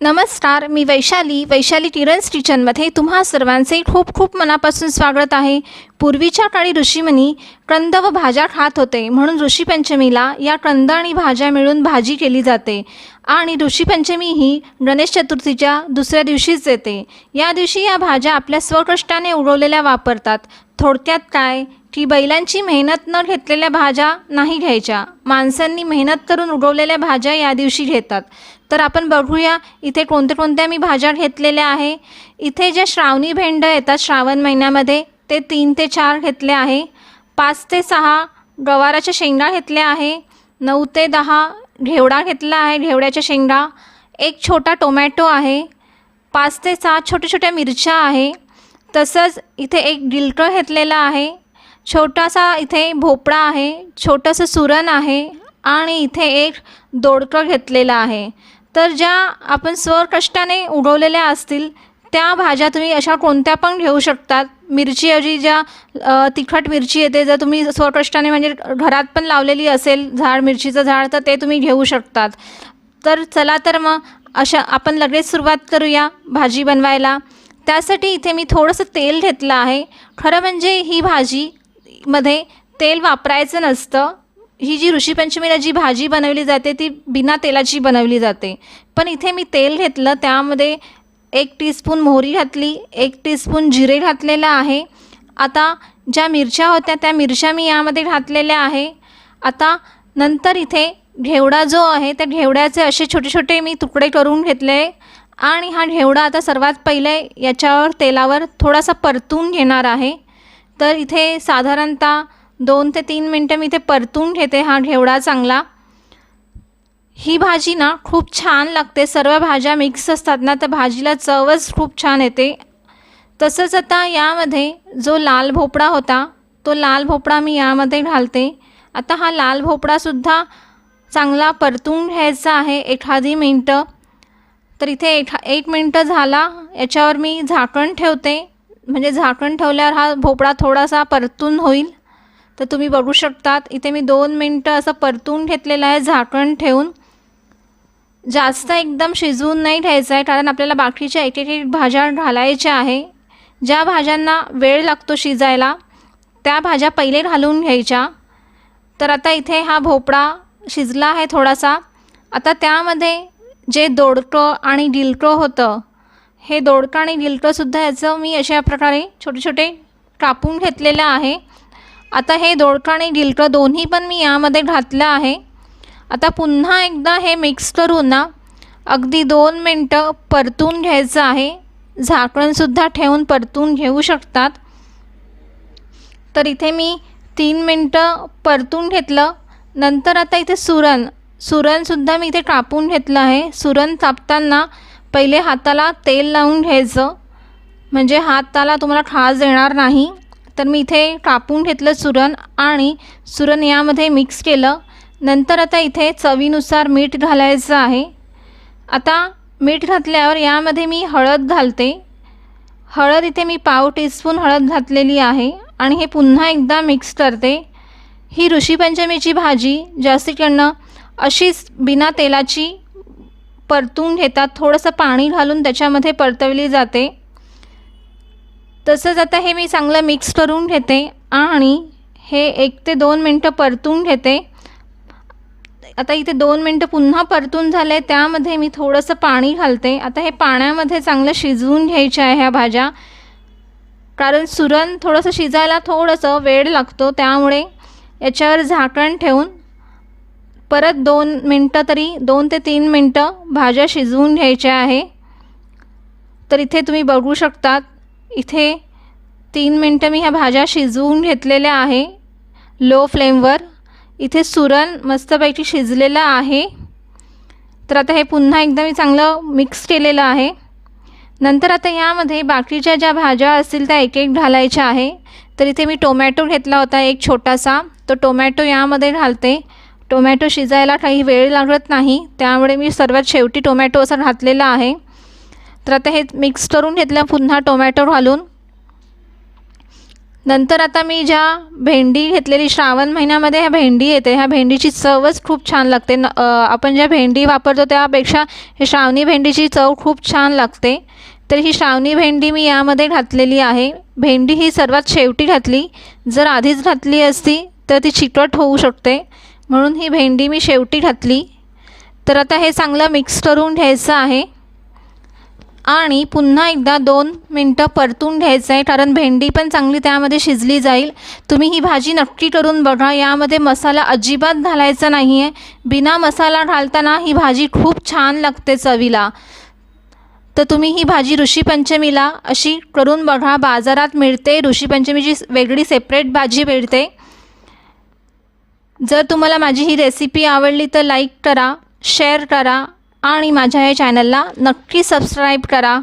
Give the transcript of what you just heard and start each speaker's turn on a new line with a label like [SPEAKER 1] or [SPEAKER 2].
[SPEAKER 1] नमस्कार मी वैशाली. वैशाली टिरन्स किचनमध्ये तुम्हा सर्वांचे खूप खूप मनापासून स्वागत आहे. पूर्वीच्या काळी ऋषीमनी कंद व भाज्या खात होते. म्हणून ऋषीपंचमीला या कंद आणि भाज्या मिळून भाजी केली जाते. आणि ऋषीपंचमी ही गणेश चतुर्थीच्या दुसऱ्या दिवशीच येते. या दिवशी या भाज्या आपल्या स्वकष्टाने उगवलेल्या वापरतात. थोडक्यात काय? की बैलांची मेहनत न घेतलेल्या भाज्या नाही घ्यायच्या. माणसांनी मेहनत करून उगवलेल्या भाज्या या दिवशी घेतात. तर आपण बघूया इथे कोणत्या कोणत्या मी भाज्या घेतलेल्या आहे? इथे ज्या श्रावणी भेंड येतात श्रावण महिन्यामध्ये ते तीन ते चार घेतले आहे. पाच ते सहा गवाराच्या शेंगा घेतल्या आहे. नऊ ते दहा घेवडा घेतला आहे घेवड्याच्या शेंगा. एक छोटा टोमॅटो आहे. पाच ते सहा छोट्या छोट्या मिरच्या आहे. तसंच इथे एक गिलकं घेतलेलं आहे. छोटासा इथे भोपळा आहे छोटंसं सुरण आहे आणि इथे एक दोडकं घेतलेलं आहे. तर ज्या आपण स्वकष्टाने उगवलेल्या असतील त्या भाज्या तुम्ही अशा कोणत्या पण घेऊ शकतात. मिरचीऐवजी ज्या तिखट मिरची येते जर तुम्ही स्वकष्टाने म्हणजे घरात पण लावलेली असेल झाड मिरचीचं झाड तर ते तुम्ही घेऊ शकतात. तर चला तर मग अशा आपण लगेच सुरुवात करूया भाजी बनवायला. त्यासाठी इथे मी थोडंसं तेल घेतलं आहे. खरं म्हणजे ही भाजी मध्ये तेल वापरायचं नसतं. ही जी ऋषीपंचमीला जी भाजी बनवली जाते ती बिना तेलाची बनवली जाते. पण इथे मी तेल घेतलं त्यामध्ये एक टीस्पून मोहरी घातली एक टीस्पून जिरे घातलेलं आहे. आता ज्या मिरच्या होत्या त्या मिरच्या मी यामध्ये घातलेल्या आहे. आता नंतर इथे घेवडा जो आहे त्या घेवड्याचे असे छोटे छोटे मी तुकडे करून घेतले. आणि हा घेवडा आता सर्वात पहिले याच्यावर तेलावर थोडासा परतून घेणार आहे. तर इथे साधारणतः दोन ते तीन मिनटं मी इथे परतून घेते हा घेवडा चांगला. ही भाजी ना खूप छान लागते. सर्व भाज्या मिक्स असतात ना तर भाजीला चवच खूप छान येते. तसंच आता यामध्ये जो लाल भोपळा होता तो लाल भोपळा मी यामध्ये घालते. आता हा लाल भोपळासुद्धा चांगला परतून घ्यायचा आहे एखादी मिनटं. तर इथे एखा एक मिनटं झाला याच्यावर मी झाकण ठेवते. म्हणजे झाकण ठेवल्यावर हा भोपळा थोडासा परतून होईल. तर तुम्ही बघू शकतात इथे मी दोन मिनटं असं परतून घेतलेलं आहे झाकण ठेवून. जास्त एकदम शिजवून नाही घ्यायचं आहे कारण आपल्याला बाकीच्या एक एक एक भाज्या घालायच्या आहे. ज्या भाज्यांना वेळ लागतो शिजायला त्या भाज्या पहिले घालून घ्यायच्या. तर आता इथे हा भोपळा शिजला आहे थोडासा. आता त्यामध्ये जे दोडकं आणि डिलकं होतं हे दोडकं आणि गिलकंसुद्धा याचं मी अशा प्रकारे छोटे छोटे कापून घेतलेलं आहे. आता हे दोडकं आणि गिलकं दोन्ही पण मी यामध्ये घातलं आहे. आता पुन्हा एकदा हे मिक्स करून ना अगदी दोन मिनटं परतून घ्यायचं आहे. झाकणसुद्धा ठेवून परतून घेऊ शकतात. तर इथे मी तीन मिनटं परतून घेतलं. नंतर आता इथे सुरण सुरणसुद्धा मी इथे कापून घेतलं आहे. सुरण कापताना पहिले हाताला तेल लावून घ्यायचं. म्हणजे हाताला तुम्हाला खाज येणार नाही. तर मी इथे कापून घेतलं सुरण आणि सुरण यामध्ये मिक्स केलं. नंतर आता इथे चवीनुसार मीठ घालायचं आहे. आता मीठ घातल्यावर यामध्ये मी हळद घालते. हळद इथे मी पाव टीस्पून हळद घातलेली आहे आणि हे पुन्हा एकदा मिक्स करते. ही ऋषीपंचमीची भाजी जास्तीकडनं अशीच बिना तेलाची परतून घेतात थोडंसं पाणी घालून त्याच्यामध्ये परतवली जाते. तसंच आता हे मी चांगलं मिक्स करून घेते आणि हे एक ते दोन मिनटं परतून घेते. आता इथे दोन मिनटं पुन्हा परतून झाले त्यामध्ये मी थोडंसं पाणी घालते. आता हे पाण्यामध्ये चांगलं शिजवून घ्यायच्या आहे ह्या भाज्या. कारण सुरण थोडंसं शिजायला थोडंसं वेळ लागतो त्यामुळे याच्यावर झाकण ठेवून परत दोन मिनटं तरी दोन ते तीन मिनटं भाज्या शिजवून घ्यायच्या आहे. तर इथे तुम्ही बघू शकतात इथे तीन मिनटं मी ह्या भाज्या शिजवून घेतलेल्या आहे लो फ्लेमवर इथे सुरण मस्तपैकी शिजलेलं आहे. तर आता हे पुन्हा एकदा मी चांगलं मिक्स केलेलं आहे. नंतर आता यामध्ये बाकीच्या ज्या भाज्या असतील त्या एक एक घालायच्या आहे. तर इथे मी टोमॅटो घेतला होता एक छोटासा. तो टोमॅटो यामध्ये घालते. टोमॅटो शिजायला काही वेळ लागत नाही. त्यामुळे मी सर्वात शेवटी टोमॅटो असा घातलेला आहे. तर आता हे मिक्स करून घेतलं पुन्हा टोमॅटो घालून. नंतर आता मी ज्या भेंडी घेतलेली श्रावण महिन्यामध्ये ह्या भेंडी येते. ह्या भेंडीची चवच खूप छान लागते. न आपण ज्या भेंडी वापरतो त्यापेक्षा ही श्रावणी भेंडीची चव खूप छान लागते. तर ही श्रावणी भेंडी मी यामध्ये घातलेली आहे. भेंडी ही सर्वात शेवटी घातली. जर आधीच घातली असती तर ती चिकट होऊ शकते. म्हणून ही भेंडी मी शेवटी घातली. तर आता हे चांगलं मिक्स करून घ्यायचं आहे. आणि पुन्हा एकदा दोन मिनटं परतून घ्यायचं आहे कारण भेंडी पण चांगली त्यामध्ये शिजली जाईल. तुम्ही ही भाजी नक्की करून बघा यामध्ये मसाला अजिबात घालायचा नाही आहे बिना मसाला घालताना ही भाजी खूप छान लागते चवीला. तर तुम्ही ही भाजी ऋषीपंचमीला अशी करून बघा बाजारात मिळते. ऋषीपंचमीची वेगळी सेपरेट भाजी मिळते. जर तुम्हाला माझी ही रेसिपी आवडली तर लाईक करा शेअर करा आणि माझ्या या चॅनलला नक्की सबस्क्राईब करा.